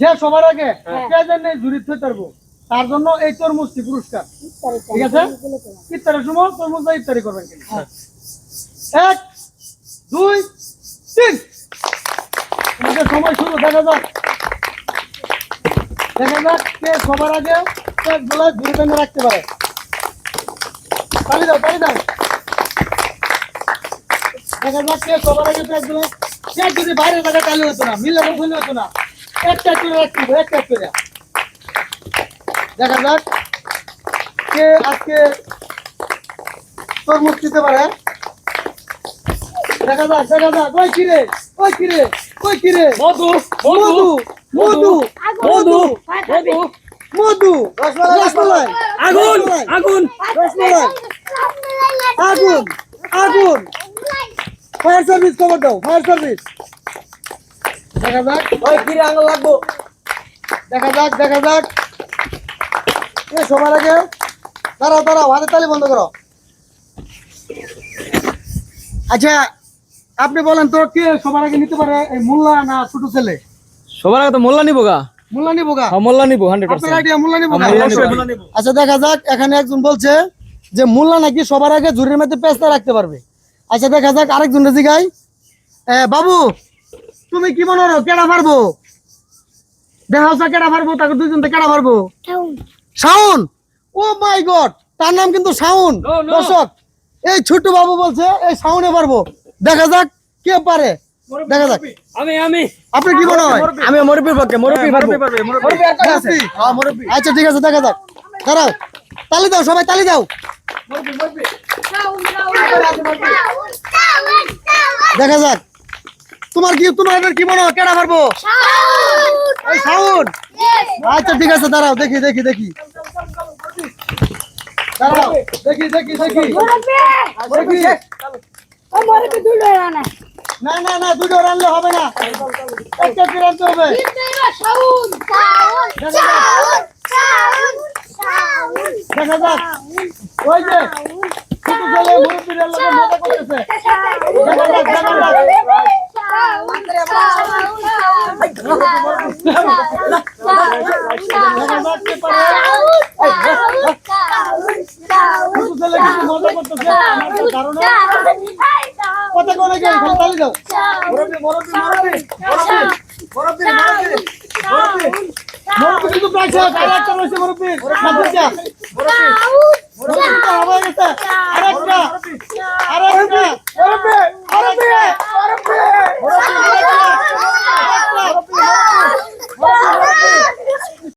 যে সবার আগে নেই থই পারব তার জন্য এই তরমুজটি পুরস্কার। ঠিক আছে? ইফতারের সময় তরমুজটা ইফতারি করবেন এক দুই তিন। তোমাদের সময় শুরু দেখা যাক। দেখা যাক কে সবার আগে টেনে রাখতে পারে। দাও দাও দেখা যাক কে সবার আগে গুলো পেট যদি বাইরে থাকে তাহলে হতো না মিলে হতো না। একটা করে হবে একটা করে। দেখা যাক কে আজকে তরমুজ দিতে পারে। দেখা যাক দেখা যাক। ওই কিরে ওই কিরে ওই কিরে। মধু মধু মধু মধু মধু মধু রসমালাই আগুন আগুন। রসমালাই আগুন আগুন। ফায়ার সার্ভিস খবর দাও ফায়ার সার্ভিস দেখা যাক। ওই কিরে আঙুল লাগবো? দেখা যাক দেখা যাক। এ সবার আগে দাঁড়াও দাঁড়াও হাতে তালি বন্ধ করো। আচ্ছা আপনি বলেন তো কে সবার আগে নিতে পারে এই মোল্লা না ছোট ছেলে? সবার আগে তো মোল্লা নিবো গা। মোল্লা নিবো গা? হ্যাঁ মোল্লা নিবো হান্ড্রেড আপনার আইডিয়া মোল্লা নিবো গা? মোল্লা নিবো, আচ্ছা দেখা যাক এখানে একজন বলছে যে মোল্লা নাকি সবার আগে ঝুড়ির মধ্যে পেস্তা রাখতে পারবে। আচ্ছা দেখা যাক আরেকজন জিগাই এ, বাবু তুমি কি মনে করো কেডা পারব দেখা হচ্ছে কেডা পারব তাকে দুইজন কেডা পারব শাওন। ও মাই গড তার নাম কিন্তু শাওন. দর্শক এই ছোট্ট বাবু বলছে এই শাওনে পারব দেখা যাক কে পারে। দেখা যাক। আমি আমি। আপনি কি মনে হয়? আমি মুরব্বির পক্ষে মুরব্বি পারবে। আচ্ছা। ঠিক আছে দেখা যাক। দাঁড়াও। তালি দাও সবাই তালি দাও। দেখা যাক। তোমার কি তোমাদের কি মনে হয়? কেডা পারব এই শাওন আচ্ছা ঠিক আছে দাঁড়াও দেখি দেখি দেখি। দাঁড়াও দেখি দেখি দেখি। দেখি। না না না দুটো রানলে হবে না। একটা হবে। দেখা যাক। ওই যে ছোট ছেলে মজা করতেছে। দেখা যাক দেখা যাক দেখা যাক কে পারে ছোট ছেলে কিন্তু মজা করতেছে আমার তো ধারণা কথা কোনে গে খালি দাও মুরব্বী মুরব্বী মুরব্বী মুরব্বী মুরব্বী মুরব্বী কিন্তু প্রায় শেষ আর একটা রয়েছে মুরব্বী না দুইটা